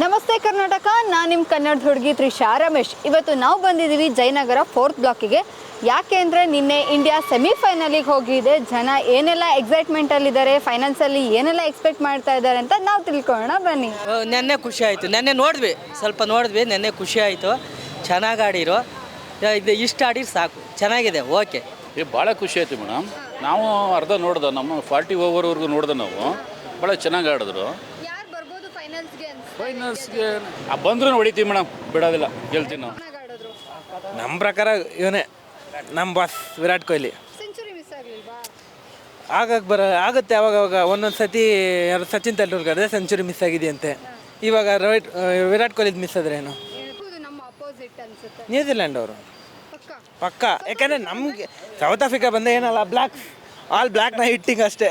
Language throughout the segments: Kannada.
ನಮಸ್ತೆ ಕರ್ನಾಟಕ ನಾನು ನಿಮ್ಮ ಕನ್ನಡದ ಹುಡುಗಿ ತ್ರಿಷಾ ರಮೇಶ್. ಇವತ್ತು ನಾವು ಬಂದಿದ್ದೀವಿ ಜಯನಗರ ಫೋರ್ತ್ ಬ್ಲಾಕಿಗೆ. ಯಾಕೆ ಅಂದರೆ ನಿನ್ನೆ ಇಂಡಿಯಾ ಸೆಮಿಫೈನಲಿಗೆ ಹೋಗಿದೆ. ಜನ ಏನೆಲ್ಲ ಎಕ್ಸೈಟ್ಮೆಂಟಲ್ಲಿದ್ದಾರೆ ಫೈನಲ್ಸಲ್ಲಿ ಏನೆಲ್ಲ ಎಕ್ಸ್ಪೆಕ್ಟ್ ಮಾಡ್ತಾ ಇದ್ದಾರೆ ಅಂತ ನಾವು ತಿಳ್ಕೊಳ್ಳೋಣ ಬನ್ನಿ. ನೆನ್ನೆ ಖುಷಿ ಆಯಿತು. ನೆನ್ನೆ ನೋಡಿದ್ವಿ. ಸ್ವಲ್ಪ ನೋಡಿದ್ವಿ ನೆನ್ನೆ ಖುಷಿ ಆಯಿತು. ಚೆನ್ನಾಗಿ ಆಡಿರೋ. ಇದು ಇಷ್ಟು ಆಡಿರು ಸಾಕು. ಚೆನ್ನಾಗಿದೆ ಓಕೆ. ಏ ಭಾಳ ಖುಷಿ ಆಯಿತು ಮೇಡಮ್. ನಾವು ಅರ್ಧ ನೋಡ್ದೆ ನಮ್ಮ ಫಾರ್ಟಿ ಓವರ್ವರೆಗೂ ನೋಡ್ದೆ ನಾವು. ಭಾಳ ಚೆನ್ನಾಗಿ ಆಡಿದ್ರು. ಫೈನಲ್ಸ್ಗೆ ಬಂದ್ರೂ ಹೊಡಿತೀವಿ ಮೇಡಮ್. ಬಿಡೋದಿಲ್ಲ. ಗೆಲ್ತೀವಿ ನಾವು. ನಮ್ಮ ಪ್ರಕಾರ ಇವನೇ ನಮ್ಮ boss Virat Kohli. Century miss ಆಗಲಿಲ್ವಾ? ಆಗಕ್ಕೆ ಬರ ಆಗುತ್ತೆ ಅವಾಗ ಅವಾಗ. ಒಂದೊಂದು ಸತಿ ಯಾರು ಸಚಿನ್ ತೆಂಡೂಲ್ಕರ್ ಸೆಂಚುರಿ ಮಿಸ್ ಆಗಿದೆಯಂತೆ. ಇವಾಗ ರೋಹಿತ್ ವಿರಾಟ್ ಕೊಹ್ಲಿದ್ ಮಿಸ್ ಆದ್ರೆ ಏನು? ಇದು ನಮ್ಮ ಅಪೋಸಿಟ್ ಅನ್ಸುತ್ತೆ. ನ್ಯೂಜಿಲೆಂಡ್ ಅವರು. ಪಕ್ಕ. ಪಕ್ಕ. ಯಾಕಂದರೆ ನಮಗೆ ಸೌತ್ ಆಫ್ರಿಕಾ ಬಂದ ಏನಲ್ಲ ಬ್ಲ್ಯಾಕ್ ಆಲ್ ಬ್ಲ್ಯಾಕ್ನ ಹಿಟ್ಟಿಂಗ್ ಅಷ್ಟೇ.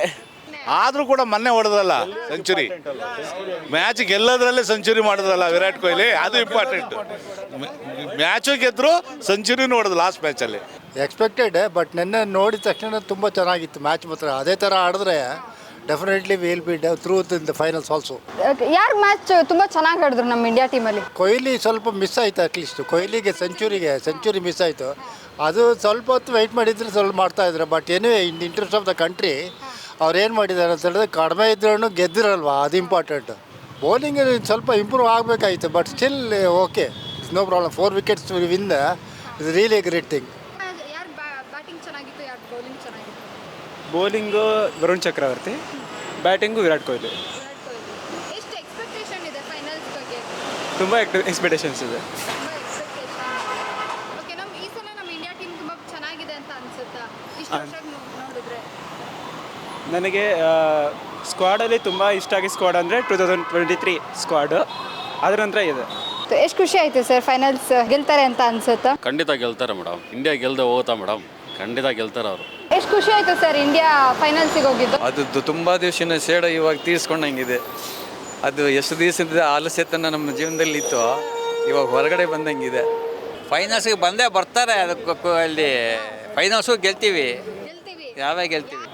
ಆದರೂ ಕೂಡ ಮೊನ್ನೆ ಹೊಡೆದಲ್ಲ ಸೆಂಚುರಿ ಮ್ಯಾಚ್ ಗೆಲ್ಲೋದ್ರಲ್ಲೇ ಸೆಂಚುರಿ ಮಾಡಿದ್ರಲ್ಲ ವಿರಾಟ್ ಕೊಹ್ಲಿ ಅದು ಇಂಪಾರ್ಟೆಂಟ್ ಮ್ಯಾಚು ಗೆದ್ರು ಸೆಂಚುರಿನೂ ಹೊಡೆದು ಲಾಸ್ಟ್ ಮ್ಯಾಚಲ್ಲಿ ಎಕ್ಸ್ಪೆಕ್ಟೆಡ್ ಬಟ್ ನಿನ್ನೆ ನೋಡಿದ ತಕ್ಷಣ ತುಂಬ ಚೆನ್ನಾಗಿತ್ತು ಮ್ಯಾಚ್ ಮಾತ್ರ. ಅದೇ ಥರ ಆಡಿದ್ರೆ definitely will be through in the finals also ಯಾರು ಮ್ಯಾಚ್ ತುಂಬ ಚೆನ್ನಾಗಿ ಆಡಿದ್ರು ನಮ್ಮ ಇಂಡಿಯಾ ಟೀಮಲ್ಲಿ ಕೊಹ್ಲಿ ಸ್ವಲ್ಪ ಮಿಸ್ ಆಯಿತು ಅಟ್ಲೀಸ್ಟ್ ಕೊಹ್ಲಿಗೆ ಸೆಂಚುರಿಗೆ ಸೆಂಚುರಿ ಮಿಸ್ ಆಯಿತು. ಅದು ಸ್ವಲ್ಪ ಹೊತ್ತು ವೆಯ್ಟ್ ಮಾಡಿದ್ರೆ ಸ್ವಲ್ಪ ಮಾಡ್ತಾ ಇದ್ರು. ಬಟ್ ಏನೇ in interest of the country ಅವ್ರು ಏನು ಮಾಡಿದ್ದಾರೆ ಅಂತ ಹೇಳಿದ್ರೆ ಕಡಿಮೆ ಇದ್ರೂ ಗೆದ್ದಿರಲ್ವಾ? ಅದು ಇಂಪಾರ್ಟೆಂಟ್ ಬೌಲಿಂಗ್ ಸ್ವಲ್ಪ improve ಆಗಬೇಕಾಯಿತು but still okay no problem four wickets win is really a great thing bowling Varun Chakravarthy. Batting Virat Kohli. Virat Kohli. ಎಷ್ಟು ಎಕ್ಸ್ಪೆಕ್ಟೇಷನ್ ಇದೆ ಫೈನಲ್ಸ್ ಬಗ್ಗೆ? ತುಂಬ ಎಕ್ಸ್ಪೆಕ್ಟೇಷನ್ಸ್ ಇದೆ ತುಂಬ ಎಕ್ಸ್ಪೆಕ್ಟೇಷನ್ ಓಕೆ ನಮ್ಮ ಈ ಸಲ ನಮ್ಮ ಇಂಡಿಯಾ ಟೀಮ್ ತುಂಬ ಚೆನ್ನಾಗಿದೆ ಅಂತ ಅನ್ಸುತ್ತಾ ಇಷ್ಟು ವರ್ಷ ನೋಡಿದ್ರೆ ನನಗೆ ಸ್ಕ್ವಾಡಲ್ಲಿ ತುಂಬ ಇಷ್ಟ ಆಗಿ ಸ್ಕ್ವಾಡ್ ಅಂದರೆ two thousand twenty three squad ಅದರ ನಂತರ ಇದೆ. ಎಷ್ಟು ಖುಷಿ ಆಯಿತು ಸರ್ ಫೈನಲ್ಸ್ ಗೆಲ್ತಾರೆ ಅಂತ ಅನ್ಸುತ್ತಾ? ಖಂಡಿತ ಗೆಲ್ತಾರೆ ಮೇಡಮ್. ಇಂಡಿಯಾ ಗೆಲ್ದೆ ಹೋಗುತ್ತಾ ಮೇಡಮ್? ಖಂಡಿತ ಗೆಲ್ತಾರೆ ಅವರು. ಎಷ್ಟು ಖುಷಿ ಆಯಿತು ಸರ್ ಇಂಡಿಯಾ ಫೈನಲ್ಸಿಗೆ ಹೋಗಿದ್ದು? ಅದು ತುಂಬ ದಿವಸಿನ ಸೇಡ ಇವಾಗ ತೀರಿಸ್ಕೊಂಡಂಗಿದೆ. ಅದು ಎಷ್ಟು ದಿವಸದ ಆಲಸ್ಯತನ ನಮ್ಮ ಜೀವನದಲ್ಲಿ ಇತ್ತು ಇವಾಗ ಹೊರಗಡೆ ಬಂದಂಗಿದೆ. ಫೈನಲ್ಸ್ಗೆ ಬಂದೇ ಬರ್ತಾರೆ ಅದಕ್ಕೆ ಅಲ್ಲಿ. ಫೈನಲ್ಸು ಗೆಲ್ತೀವಿ. ಯಾವಾಗ ಯಾವೇ ಗೆಲ್ತೀವಿ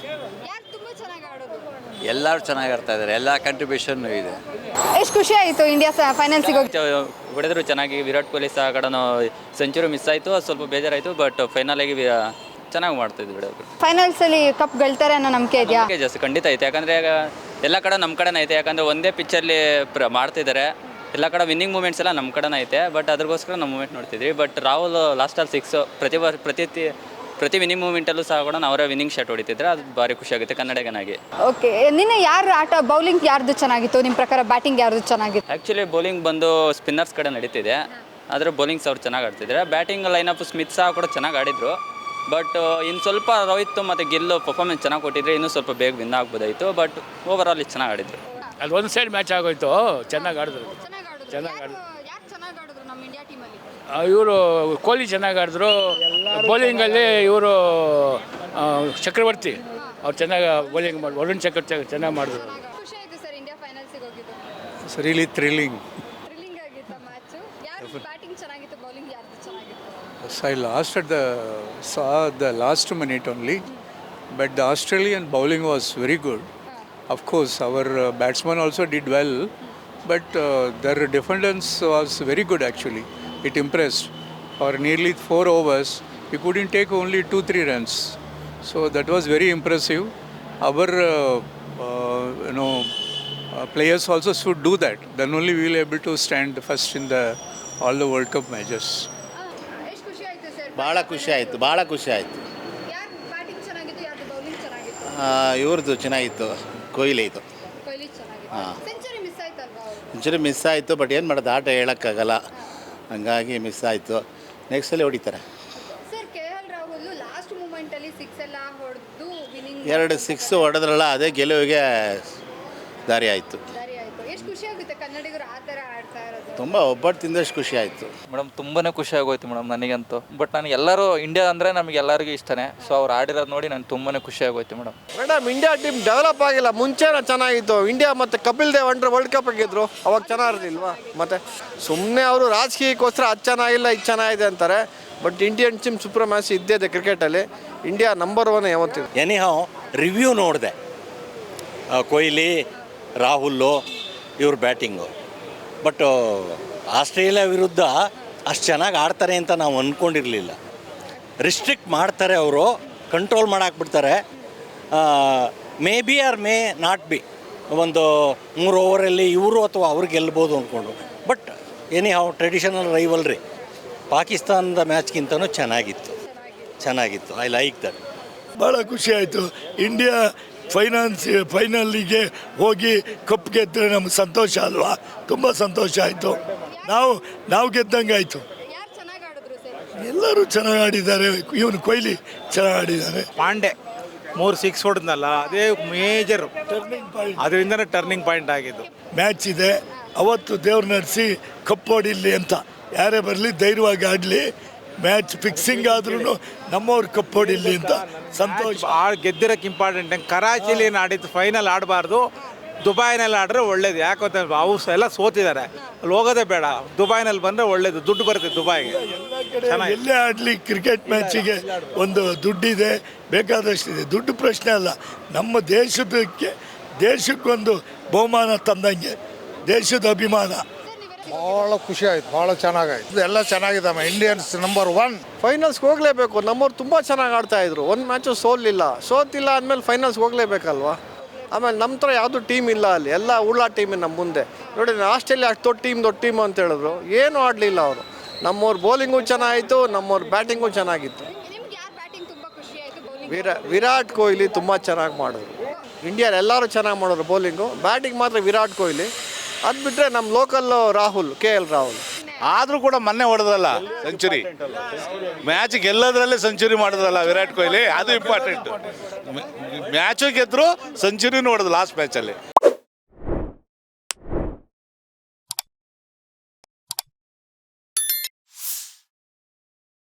ಯಾರು ತುಂಬ ಚೆನ್ನಾಗಿ ಆಡೋದು ಎಲ್ಲರೂ ಚೆನ್ನಾಗಿ ಆಡ್ತಾ ಇದ್ದಾರೆ ಎಲ್ಲ ಕಂಟ್ರಿಬ್ಯೂಷನ್ ಇದೆ. ಎಷ್ಟು ಖುಷಿ ಆಯಿತು ಇಂಡಿಯಾ ಫೈನಲ್ಸಿಗೆ ಹೋಗಿ? ಹೊಡೆದ್ರು ಚೆನ್ನಾಗಿ ವಿರಾಟ್ ಕೊಹ್ಲಿ ಸಹ ಕಡೆ ಸೆಂಚುರಿ ಮಿಸ್ ಆಯಿತು ಅದು ಸ್ವಲ್ಪ ಬೇಜಾರಾಯಿತು ಬಟ್ ಫೈನಲಾಗಿ ಚೆನ್ನಾಗಿ ಮಾಡ್ತಿದ್ವಿ ಬಿಡೋದು ಫೈನಲ್ಸಲ್ಲಿ ಕಪ್ ಗೆಲ್ತಾರೆ ಅನ್ನೋ ನಂಬಿಕೆ ಇದೆಯಾ? ನಂಬಿಕೆ ಜಾಸ್ತಿ ಖಂಡಿತ ಐತೆ. ಯಾಕಂದರೆ ಈಗ ಎಲ್ಲ ಕಡೆ ನಮ್ಮ ಕಡೆನೇ ಐತೆ. ಯಾಕಂದರೆ ಒಂದೇ ಪಿಚ್ಚಲ್ಲಿ ಪ್ರ ಮಾಡ್ತಿದ್ದಾರೆ ಎಲ್ಲ ಕಡೆ ವಿನ್ನಿಂಗ್ ಮೂಮೆಂಟ್ಸ್ ಎಲ್ಲ ನಮ್ಮ ಕಡೆನೇ ಐತೆ. ಬಟ್ ಅದಕ್ಕೋಸ್ಕರ ನಮ್ಮ ಮೂಮೆಂಟ್ ನೋಡ್ತಿದ್ವಿ. ಬಟ್ ರಾಹುಲ್ ಲಾಸ್ಟಲ್ಲಿ ಸಿಕ್ಸ್ ಪ್ರತಿ ಪ್ರತಿ ಪ್ರತಿ ವಿನ್ನಿಂಗ್ ಮೂಮೆಂಟಲ್ಲೂ ಸಹ ಕೂಡ ಅವರ ವಿನಿಂಗ್ ಶಾಟ್ ಹೊಡಿತಿದ್ರೆ ಅದು ಭಾರಿ ಖುಷಿ ಆಗುತ್ತೆ ಕನ್ನಡಿಗನಾಗಿ. ಓಕೆ ನಿನ್ನೆ ಯಾರು ಆಟ ಬೌಲಿಂಗ್ ಯಾರ್ದು ಚೆನ್ನಾಗಿತ್ತು? ನಿಮ್ಮ ಪ್ರಕಾರ ಬ್ಯಾಟಿಂಗ್ ಯಾರ್ದು ಚೆನ್ನಾಗಿತ್ತು? ಆ್ಯಕ್ಚುಲಿ ಬೌಲಿಂಗ್ ಬಂದು ಸ್ಪಿನ್ನರ್ಸ್ ಕಡೆ ನಡೀತಿದೆ. ಆದರೆ ಬೌಲಿಂಗ್ಸ್ ಅವ್ರು ಚೆನ್ನಾಗಿ ಆಡ್ತಿದ್ದಾರೆ. ಬ್ಯಾಟಿಂಗ್ ಅಪ್ ಸ್ಮಿತ್ ಸಹ ಕೂಡ ಚೆನ್ನಾಗಿ ಆಡಿದ್ರು. ಬಟ್ ಇನ್ನು ಸ್ವಲ್ಪ ರೋಹಿತ್ ಮತ್ತು ಗಿಲ್ಲು ಪರ್ಫಾರ್ಮೆನ್ಸ್ ಚೆನ್ನಾಗಿ ಕೊಟ್ಟಿದ್ರೆ ಇನ್ನೂ ಸ್ವಲ್ಪ ಬೇಗ ವಿನ್ ಆಗ್ಬೋದಾಯಿತು. ಬಟ್ ಓವರ್ ಆಲ್ ಚೆನ್ನಾಗಿ ಆಡಿದ್ರು. ಅಲ್ಲಿ ಒಂದು ಸೈಡ್ ಮ್ಯಾಚ್ ಆಗೋಯ್ತು. ಚೆನ್ನಾಗಿ ಆಡಿದ್ರು. ಚೆನ್ನಾಗಿ ಆಡಿದ್ರು ಯಾರು ಚೆನ್ನಾಗಿ ಆಡಿದ್ರು ನಮ್ಮ ಇಂಡಿಯಾ ಟೀಮಲ್ಲಿ ಇವರು ಕೊಹ್ಲಿ ಚೆನ್ನಾಗಿ ಆಡಿದ್ರು. ಬೌಲಿಂಗಲ್ಲಿ ಇವರು ಚಕ್ರವರ್ತಿ. ಅವ್ರು ಚೆನ್ನಾಗಿ ಬೌಲಿಂಗ್ ಮಾಡಿ ವರುಣ್ ಚಕ್ರವರ್ತಿ ಚೆನ್ನಾಗಿ ಮಾಡಿದ್ರು. ಖುಷಿ thrilling sir India at the saw the thrilling thrilling ಆಗಿತ್ತು ಬಟ್ ದ ಬ್ಯಾಟಿಂಗ್ ಚೆನ್ನಾಗಿತ್ತು ಬೌಲಿಂಗ್ ವೆರಿ ಚೆನ್ನಾಗಿತ್ತು? Good of course our batsman also did well but their defence was very good was uh, uh. It impressed. For nearly four overs, he couldn't take only two three runs, so that was very impressive. Our uh, uh, you know uh, players also should do that. Then only we will able to stand first in the all the World Cup matches. ಭಾಳ ಖುಷಿ ಆಯಿತು ಭಾಳ ಖುಷಿ ಆಯಿತು ಇವ್ರದ್ದು ಚೆನ್ನಾಗಿತ್ತು ಕೊಹ್ಲಿ ಇದು ಕೊಹ್ಲಿ ಚೆನ್ನಾಗಿತ್ತು ಹಾಂ ಸೆಂಚುರಿ ಮಿಸ್ ಆಯಿತು ಬಟ್ ಏನು ಮಾಡೋದು ಆಟ ಹೇಳೋಕ್ಕಾಗಲ್ಲ ಹಂಗಾಗಿ ಮಿಸ್ ಆಯಿತು. ನೆಕ್ಸ್ಟ್ ಅಲ್ಲಿ ಹೊಡಿತಾರೆ. Sir K L Rahul last ಮೂಮೆಂಟಲ್ಲಿ ಸಿಕ್ಸ್ ಎಲ್ಲ ಹೊಡೆದು ವಿನಿಂಗ್ ಎರಡು ಸಿಕ್ಸ್ ಹೊಡೆದ್ರಲ್ಲ ಅದೇ ಗೆಲುವಿಗೆ ದಾರಿ ಆಯಿತು. ಖುಷಿ ಆಗುತ್ತೆ? ಕನ್ನಡಿಗರು ಆ ಥರ ಆಡ್ತಾ ಇರೋದು. ತುಂಬ ಒಬ್ಬಟ್ಟು ತಿಂದಷ್ಟು ಖುಷಿ ಆಯಿತು. ಮೇಡಮ್ ತುಂಬಾನೇ ಖುಷಿ ಆಗೋಯ್ತು ಮೇಡಮ್ ನನಗಂತೂ. ಬಟ್ ನನಗೆ ಎಲ್ಲರೂ ಇಂಡಿಯಾ ಅಂದರೆ ನಮಗೆ ಎಲ್ಲರಿಗೂ ಇಷ್ಟನೇ. ಸೊ ಅವ್ರು ಆಡಿರೋದು ನೋಡಿ ನನಗೆ ತುಂಬಾನೇ ಖುಷಿ ಆಗೋಯ್ತು madam. Madam India team develop ಆಗಿಲ್ಲ. ಮುಂಚೆನ ಚೆನ್ನಾಗಿತ್ತು. ಇಂಡಿಯಾ ಮತ್ತೆ ಕಪಿಲ್ ದೇವ್ ಅಂಡ್ರೆ ವರ್ಲ್ಡ್ ಕಪ್ ಗೆದ್ರು. ಅವಾಗ ಚೆನ್ನಾಗಿರ್ಲಿಲ್ವಾ? ಮತ್ತೆ ಸುಮ್ಮನೆ ಅವರು ರಾಜಕೀಯಕ್ಕೋಸ್ಕರ ಅದು ಚೆನ್ನಾಗಿಲ್ಲ ಇದು ಚೆನ್ನಾಗಿದೆ ಅಂತಾರೆ. ಬಟ್ ಇಂಡಿಯನ್ ಟೀಮ್ ಸುಪ್ರಮ್ಯಾಸಿ ಇದ್ದೇ ಇದೆ ಕ್ರಿಕೆಟಲ್ಲಿ ಇಂಡಿಯಾ ನಂಬರ್ ಒನ್ ಯಾವತ್ತಿದೆ ಎನಿಹಾವ್ ರಿವ್ಯೂ ನೋಡಿದೆ. ಕೊಹ್ಲಿ ರಾಹುಲ್ಲು ಇವ್ರ ಬ್ಯಾಟಿಂಗು. ಬಟ್ ಆಸ್ಟ್ರೇಲಿಯಾ ವಿರುದ್ಧ ಅಷ್ಟು ಚೆನ್ನಾಗಿ ಆಡ್ತಾರೆ ಅಂತ ನಾವು ಅಂದ್ಕೊಂಡಿರಲಿಲ್ಲ ರಿಸ್ಟ್ರಿಕ್ಟ್ ಮಾಡ್ತಾರೆ ಅವರು control ಮಾಡಾಕ್ಬಿಡ್ತಾರೆ. May be or may not be ಒಂದು ಮೂರು ಓವರಲ್ಲಿ ಇವರು ಅಥವಾ ಅವ್ರು ಗೆಲ್ಬೋದು ಅಂದ್ಕೊಂಡು but anyhow traditional rivalry ಪಾಕಿಸ್ತಾನದ ಮ್ಯಾಚ್ಗಿಂತನೂ ಚೆನ್ನಾಗಿತ್ತು. ಚೆನ್ನಾಗಿತ್ತು. ಐ ಲೈಕ್ ದಟ್ ಭಾಳ ಖುಷಿ ಆಯಿತು. ಇಂಡಿಯಾ ಫೈನಾನ್ಸ್ ಫೈನಲ್ಲಿಗೆ ಹೋಗಿ ಕಪ್ ಗೆದ್ದರೆ ನಮ್ಗೆ ಸಂತೋಷ ಅಲ್ವಾ? ತುಂಬ ಸಂತೋಷ ಆಯಿತು. ನಾವು ನಾವು ಗೆದ್ದಂಗೆ ಆಯಿತು. ಚೆನ್ನಾಗಿ ಆಡಿದ್ರು ಸರ್? ಎಲ್ಲರೂ ಚೆನ್ನಾಗಿ ಆಡಿದ್ದಾರೆ. ಇವನು ಕೊಹ್ಲಿ ಚೆನ್ನಾಗಿ ಆಡಿದ್ದಾರೆ. ಪಾಂಡೆ ಮೂರು ಸಿಕ್ಸ್ ಹೊಡೆದ್ನಲ್ಲ ಅದೇ ಮೇಜರ್ ಅದರಿಂದ ಟರ್ನಿಂಗ್ ಪಾಯಿಂಟ್ ಆಗಿದ್ದು. ಮ್ಯಾಚ್ ಇದೆ. ಅವತ್ತು ದೇವ್ರು ನಡೆಸಿ ಕಪ್ ಹೊಡಿಲಿ ಅಂತ. ಯಾರೇ ಬರಲಿ ಧೈರ್ಯವಾಗಿ ಆಡಲಿ. ಮ್ಯಾಚ್ ಫಿಕ್ಸಿಂಗ್ ಆದ್ರೂ ನಮ್ಮವ್ರು ಕಪ್ ಹೊಡಿಲಿ ಅಂತ ಸಂತೋಷ. ಆ ಗೆದ್ದಿರೋಕ್ಕೆ ಇಂಪಾರ್ಟೆಂಟ್ ಕರಾಚಿಲಿ ಏನು ಆಡಿದ್ದು ಫೈನಲ್ ಆಡಬಾರ್ದು. ದುಬೈನಲ್ಲಿ ಆಡ್ರೆ ಒಳ್ಳೇದು. ಯಾಕಂತ ಅವು ಸಹ ಎಲ್ಲ ಸೋತಿದ್ದಾರೆ ಅಲ್ಲಿ ಹೋಗೋದೇ ಬೇಡ. ದುಬೈನಲ್ಲಿ ಬಂದರೆ ಒಳ್ಳೇದು. ದುಡ್ಡು ಬರುತ್ತೆ ದುಬೈಗೆ. ಚೆನ್ನಾಗಿ ಎಲ್ಲೇ ಆಡಲಿ ಕ್ರಿಕೆಟ್ ಮ್ಯಾಚಿಗೆ ಒಂದು ದುಡ್ಡಿದೆ ಬೇಕಾದಷ್ಟಿದೆ. ದುಡ್ಡು ಪ್ರಶ್ನೆ ಅಲ್ಲ. ನಮ್ಮ ದೇಶದಕ್ಕೆ ದೇಶಕ್ಕೊಂದು ಬಹುಮಾನ ತಂದಂಗೆ ದೇಶದ ಅಭಿಮಾನ. ಭಾಳ ಖುಷಿ ಆಯ್ತು ಭಾಳ ಚೆನ್ನಾಗಾಯ್ತು. ಎಲ್ಲ ಚೆನ್ನಾಗಿದ್ದಾವೆ ಇಂಡಿಯನ್ಸ್ ನಂಬರ್ ಒನ್ ಫೈನಲ್ಸ್ಗೆ ಹೋಗಲೇಬೇಕು ನಮ್ಮವ್ರು ತುಂಬ ಚೆನ್ನಾಗಿ ಆಡ್ತಾ ಇದ್ರು. ಒಂದು ಮ್ಯಾಚು ಸೋಲಿಲ್ಲ ಸೋತಿಲ್ಲ ಅಂದಮೇಲೆ ಫೈನಲ್ಸ್ಗೆ ಹೋಗಲೇಬೇಕಲ್ವಾ? ಆಮೇಲೆ ನಮ್ಮ ಥರ ಯಾವುದು ಟೀಮ್ ಇಲ್ಲ ಅಲ್ಲಿ. ಎಲ್ಲ ಉಳ್ಳ ಟೀಮ್ ನಮ್ಮ ಮುಂದೆ. ನೋಡಿ ಆಸ್ಟ್ರೇಲಿಯಾ ಅಷ್ಟು ದೊಡ್ಡ ಟೀಮ್ ದೊಡ್ಡ ಟೀಮ್ ಅಂತ ಹೇಳಿದ್ರು. ಏನೂ ಆಡಲಿಲ್ಲ ಅವರು. ನಮ್ಮವ್ರ ಬೌಲಿಂಗು ಚೆನ್ನಾಗಿತ್ತು ನಮ್ಮವ್ರ ಬ್ಯಾಟಿಂಗು ಚೆನ್ನಾಗಿತ್ತು. ನಿಮ್ಗೆ ಯಾರು ಬ್ಯಾಟಿಂಗ್ ತುಂಬ ಖುಷಿ ಆಯಿತು ಬೌಲಿಂಗ್ ವಿರಾ ವಿರಾಟ್ ಕೊಹ್ಲಿ ತುಂಬ ಚೆನ್ನಾಗಿ ಮಾಡಿದ್ರು. ಇಂಡಿಯಾ ಎಲ್ಲರೂ ಚೆನ್ನಾಗಿ ಮಾಡಿದ್ರು ಬೌಲಿಂಗು ಬ್ಯಾಟಿಂಗ್ ಮಾತ್ರ ವಿರಾಟ್ ಕೊಹ್ಲಿ. ಅದು ಬಿಟ್ಟರೆ ನಮ್ಮ local Rahul K L Rahul. ಆದರೂ ಕೂಡ ಮೊನ್ನೆ ಹೊಡೆದಲ್ಲ ಸೆಂಚುರಿ ಮ್ಯಾಚ್ ಗೆಲ್ಲೋದ್ರಲ್ಲೇ ಸೆಂಚುರಿ ಮಾಡಿದ್ರಲ್ಲ ವಿರಾಟ್ ಕೊಹ್ಲಿ, ಅದು ಇಂಪಾರ್ಟೆಂಟ್ ಮ್ಯಾಚು ಗೆದ್ರು ಸೆಂಚುರಿನೂ ಹೊಡೆದು ಲಾಸ್ಟ್ ಮ್ಯಾಚಲ್ಲಿ